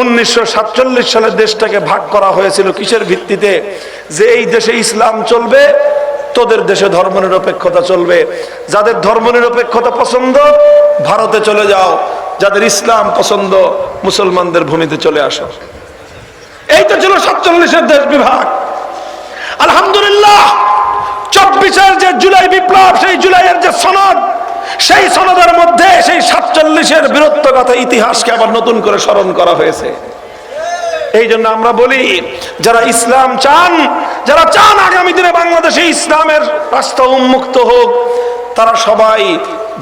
উনিশশো সালের দেশটাকে ভাগ করা হয়েছিল কিসের ভিত্তিতে? যে এই দেশে ইসলাম চলবে, তোদের দেশে ধর্মনিরপেক্ষতা চলবে। যাদের ধর্মনিরপেক্ষতা পছন্দ, ভারতে চলে যাও। যাদের ইসলাম পছন্দ, মুসলমানদের ভূমিতে চলে আসো। এই তো ছিল সাতচল্লিশের দেশ বিভাগ। আলহামদুলিল্লাহ, চব্বিশের যে জুলাই বিপ্লব, সেই জুলাইয়ের যে সনদ সেই সনদের মধ্যে সেই সাতচল্লিশের বীরত্বগাথা ইতিহাসকে আবার নতুন করে স্মরণ করা হয়েছে। এই জন্য আমরা বলি, যারা ইসলাম চান, যারা চান আগামী দিনে বাংলাদেশে ইসলামের রাস্তা উন্মুক্ত হোক, তারা সবাই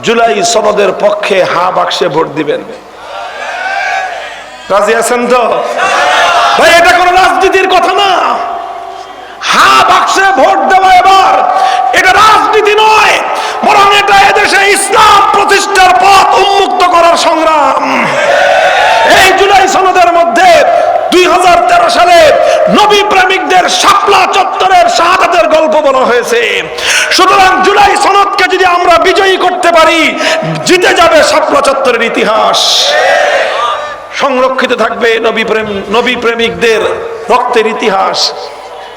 জুলাই সনদের পক্ষে হা বাক্সে ভোট দিবেন। রাজি আছেন তো? ভাই, এটা কোনো রাজনীতির কথা না। হা বাক্সে ভোট দেওয়া এবার এটা রাজনীতি নয় বরং এটা এদেশে ইসলাম প্রতিষ্ঠার পথ উন্মুক্ত করার সংগ্রাম। এই জুলাই সনদের মধ্যে দুই সালে নবী প্রেমিকদের শাপলা চত্বরের শাহাদাতের গল্প বলা হয়েছে। সুতরাং জুলাই সনদকে যদি আমরা বিজয়ী করতে পারি, জিতে যাবে শাপলা চত্বরের ইতিহাস। সংরক্ষিত থাকবে নবী প্রেম, নবী প্রেমিকদের রক্তের ইতিহাস।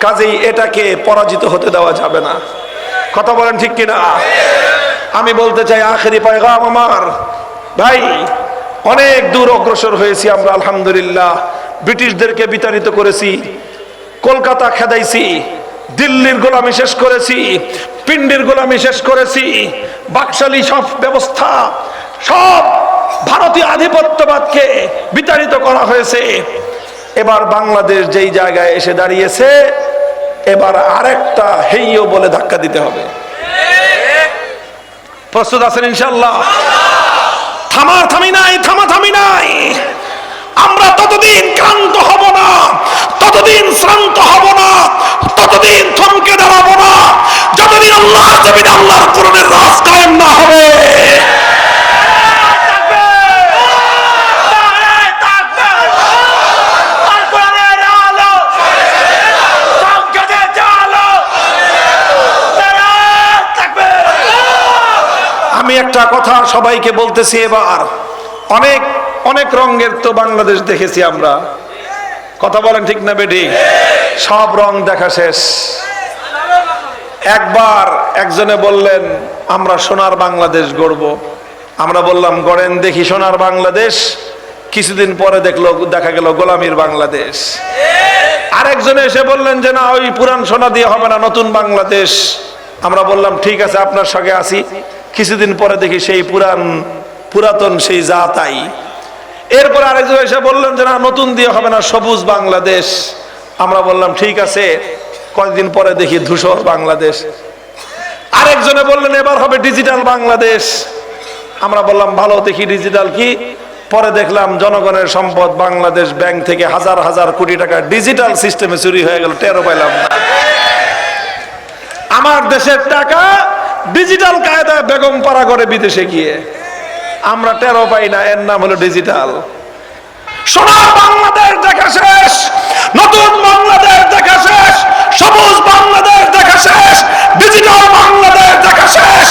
কাজেই এটাকে পরাজিত হতে দেওয়া যাবে না। কথা বলেন ঠিক কিনা? আমি বলতে চাই, আখেরি পায়গাম আমার। ভাই, অনেক দূর অগ্রসর হয়েছি আমরা, আলহামদুলিল্লাহ। ব্রিটিশদেরকে বিতাড়িত করেছি, কলকাতা খেদাইছি, দিল্লির গোলামি শেষ করেছি, পিন্ডির গোলামি শেষ করেছি, বাকশালী সব ব্যবস্থা, সব ভারতীয় আধিপত্যবাদকে বিতাড়িত করা হয়েছে। এবার বাংলাদেশ যেই জায়গায় এসে দাঁড়িয়েছে, এবার আরেকটা হেইও বলে ধাক্কা দিতে হবে। প্রস্তুত আছেন ইনশাল্লাহ থামার থামি নাই, থামা থামি নাই। আমরা ততদিন ক্লান্ত হব না, ততদিন শ্রান্ত হব না, ততদিন থমকে দাঁড়াবো না। যতদিন আল্লাহ আল্লাহর পূরণের রাজ কায়েম না হবে। একটা কথা সবাইকে বলতেছি এবার। অনেক অনেক রঙের তো বাংলাদেশ দেখেছি আমরা। কথা বলেন ঠিক না বেটি সব রং দেখা শেষ। একবার একজনে বললেন, আমরা সোনার বাংলাদেশ গড়ব। আমরা বললাম, গড়েন দেখি সোনার বাংলাদেশ। কিছুদিন পরে দেখল, দেখা গেল গোলামীর বাংলাদেশ। আরেকজনে এসে বললেন যে, না, ওই পুরান সোনা দিয়ে হবে না, নতুন বাংলাদেশ। আমরা বললাম, ঠিক আছে, আপনার সঙ্গে আসি কিছুদিন পরে দেখি সেই পুরান পুরাতন সেই যা তাই এরপর আরেকজন এসে বললেন যে, না, নতুন দিয়ে হবে না, সবুজ বাংলাদেশ। আমরা বললাম, ঠিক আছে। কয়েকদিন পরে দেখি ধূসর বাংলাদেশ। আরেকজনে বললেন, এবার হবে ডিজিটাল বাংলাদেশ। আমরা বললাম, ভালো, দেখি ডিজিটাল কি? পরে দেখলাম, জনগণের সম্পদ বাংলাদেশ ব্যাংক থেকে হাজার হাজার কোটি টাকা ডিজিটাল সিস্টেমে চুরি হয়ে গেল, টেরো পাইলাম আমার দেশের টাকা ডিজিটাল কায়দায় বেগম পাড়া করে বিদেশে গিয়ে। আমরা টেরো পাই না, এর নাম হলো ডিজিটাল সোনার বাংলাদেশ দেখা শেষ। নতুন বাংলাদেশ দেখা শেষ সবুজ বাংলাদেশ দেখা শেষ ডিজিটাল বাংলাদেশ দেখা শেষ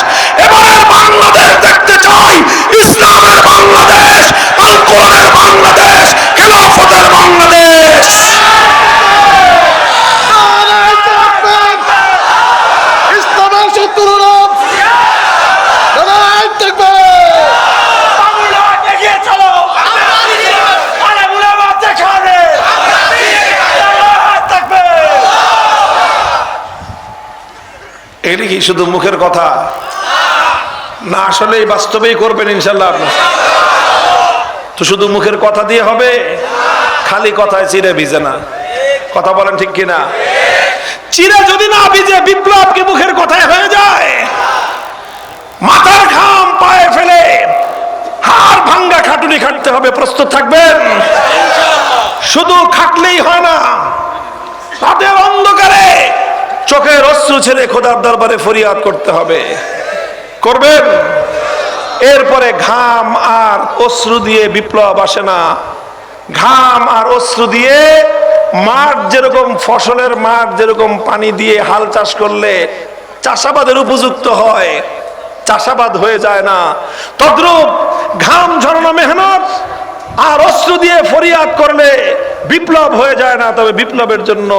এবারের বাংলাদেশ দেখতে চাই ইসলামের বাংলাদেশ আল কোরআনের বাংলাদেশ খেলাফতের বাংলাদেশ ইসলামের শত্রুরা লড়াই থাকবে এটা কি শুধু মুখের কথা? না আসলে বাস্তবেই করবেন ইনশাল্লাহ আপনি। তো শুধু মুখের কথা দিয়ে হবে? খালি কথায় চিরে ভিজে না। কথা বলেন ঠিক কিনা? চিরে যদি না ভিজে বিপ্লব কি মুখের কথায় হয়ে যায়, মাথার ঘাম পায়ে ফেলে হাড় ভাঙ্গা খাটুনি খাটতে হবে, প্রস্তুত থাকবেন। শুধু খাটলেই হয় না রাতের অন্ধকারে চোখের অশ্রু ছেড়ে খোদার দরবারে ফরিয়াদ করতে হবে। করবেন? এরপরে ঘাম আর অশ্রু দিয়ে বিপ্লব আসে না। ঘাম আর অশ্রু দিয়ে মাঠ যেরকম ফসলের মাঠ যেরকম পানি দিয়ে হাল চাষ করলে চাষাবাদের উপযুক্ত হয়, চাষাবাদ হয়ে যায় না। তদ্রুপ ঘাম ঝরানো মেহনত আর অস্ত্র দিয়ে ফরিয়াদ করলে বিপ্লব হয়ে যায় না। তবে বিপ্লবের জন্য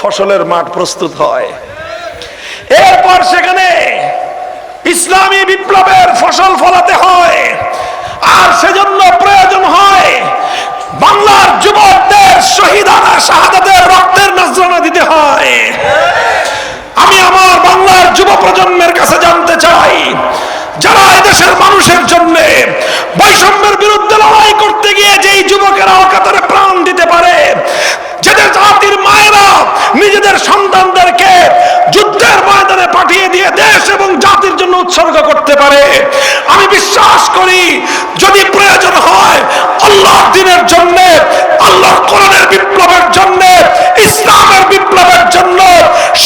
ফসলের মাঠ প্রস্তুত হয়। এরপর সেখানে ইসলামী বিপ্লবের ফসল ফলাতে হয়। আর সেজন্য প্রয়োজন হয় বাংলার যুবকদের শহীদানা শাহাদাতের রক্তের নজরানা দিতে হয়। আমি আমার বাংলার যুব প্রজন্মের কাছে জানতে চাই, যারা এদেশের মানুষের জন্য বৈষম্যের বিরুদ্ধে লড়াই করতে গিয়ে যেই যুবকেরা অকাতরে প্রাণ দিতে পারে যেদের জাতির মায়েরা নিজেদের সন্তানদেরকে যুদ্ধের ময়দানে পাঠিয়ে দিয়ে দেশ এবং জাতির জন্য উৎসর্গ করতে পারে। আমি বিশ্বাস করি, যদি প্রয়োজন হয় আল্লাহ দিনের জন্য, আল্লাহর কোরআনের বিপ্লবের জন্য, ইসলামের বিপ্লবের জন্য,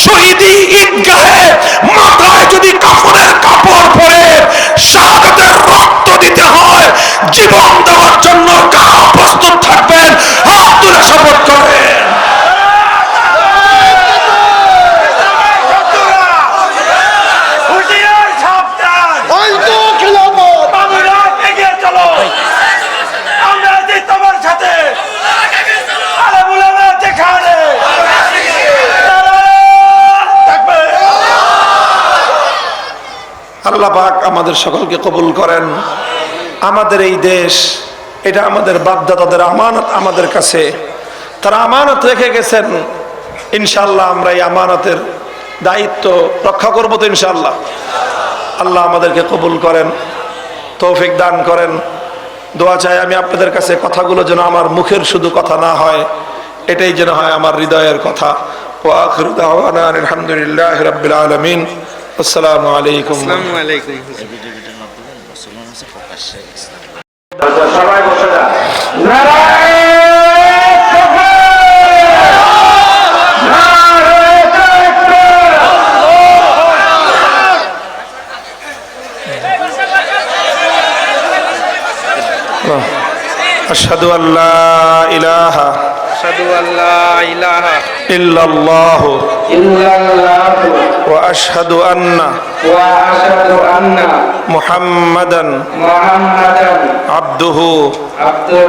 শহীদি ঈদগাহে মাথায় যদি কাপড়ের কাপড় পরে শাহাদাতের রক্ত দিতে হয়, জীবন দেওয়ার জন্য কারা প্রস্তুত থাকবেন? হাত তুলে শপথ করেন হুঁশিয়ার সাবধান হয়তো খেলাফত বাবুরা এগিয়ে চলো আমরা আছি তোমার সাথে আরে বুলানা যেখানে থাকবে আল্লাহ পাক আমাদের সকলকে কবুল করেন। আমাদের এই দেশ, এটা আমাদের বাপদাদাদের আমানত আমাদের কাছে। তারা আমানত রেখে গেছেন। ইনশাল্লাহ আমরা এই আমানতের দায়িত্ব রক্ষা করব তো ইনশাল্লাহ আল্লাহ আমাদেরকে কবুল করেন, তৌফিক দান করেন। দোয়া চাই আমি আপনাদের কাছে কথাগুলো যেন আমার মুখের শুধু কথা না হয়, এটাই যেন হয় আমার হৃদয়ের কথা। আলহামদুলিল্লাহ রাব্বিল আলামিন। আসসালামু আলাইকুম ভিডিওটার মাধ্যমে মুসলমান হচ্ছে প্রকাশ্যে ইসলাম সবাই বসে যান আশহাদু আল্লা ইলাহা أشهد أن لا إله ইল্লাল্লাহ إلا الله ওয়া আশহাদু আন্না وأشهد أن মুহাম্মাদান محمدا আবদুহু عبده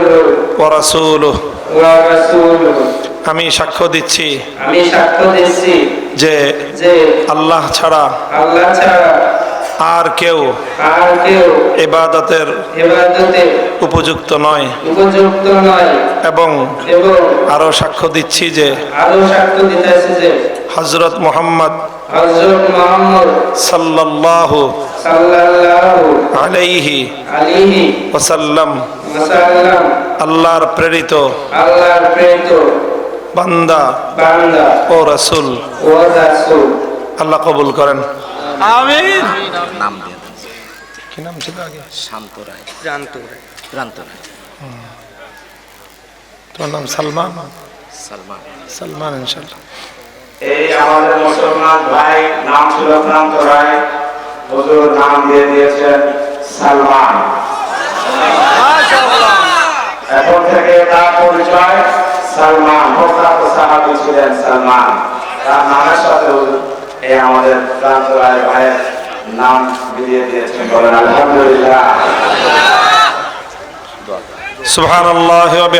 ওয়া রাসূলুহু ورسوله আমি সাক্ষ্য দিচ্ছি আমি সাক্ষ্য দিচ্ছি যে যে আল্লাহ ছাড়া আল্লাহ ছাড়া আর কেউ আর কেউ ইবাদতের ইবাদতে উপযুক্ত নয় উপযুক্ত নয় এবং এবং আরো সাক্ষ্য দিচ্ছি যে আরো সাক্ষ্য দিতেছে যে হজরত মোহাম্মদ হযরত মুহাম্মদ সাল্লাল্লাহু সাল্লাল্লাহু আলাইহি আলাইহি ওয়াসাল্লাম ওয়াসাল্লাম আল্লাহর প্রেরিত আল্লাহর প্রেরিত বান্দা বান্দা ও রাসূল ও রাসূল। আল্লাহ কবুল করেন। নাম দিয়ে কি নাম ছিল আগে? শান্ত রায়। ক্রান্ত রায়। তোমার নাম সালমান? সালমান। সালমান ইনশাল্লাহ এই আমাদের মুসলমান ভাই, নাম ছিল প্রান্ত রায়। হুজুর নাম দিয়ে দিয়েছেন সালমান। এখন থেকে তার পরিচয় সালমান প্রখ্যাত সাহাবি ছিলেন সালমান। তার নামের সাথে এই আমাদের প্রান্ত রায় ভাইয়ের নাম দিয়ে দিয়েছেন বলেন, আলহামদুলিল্লাহ। সুবহানাল্লাহি ওয়া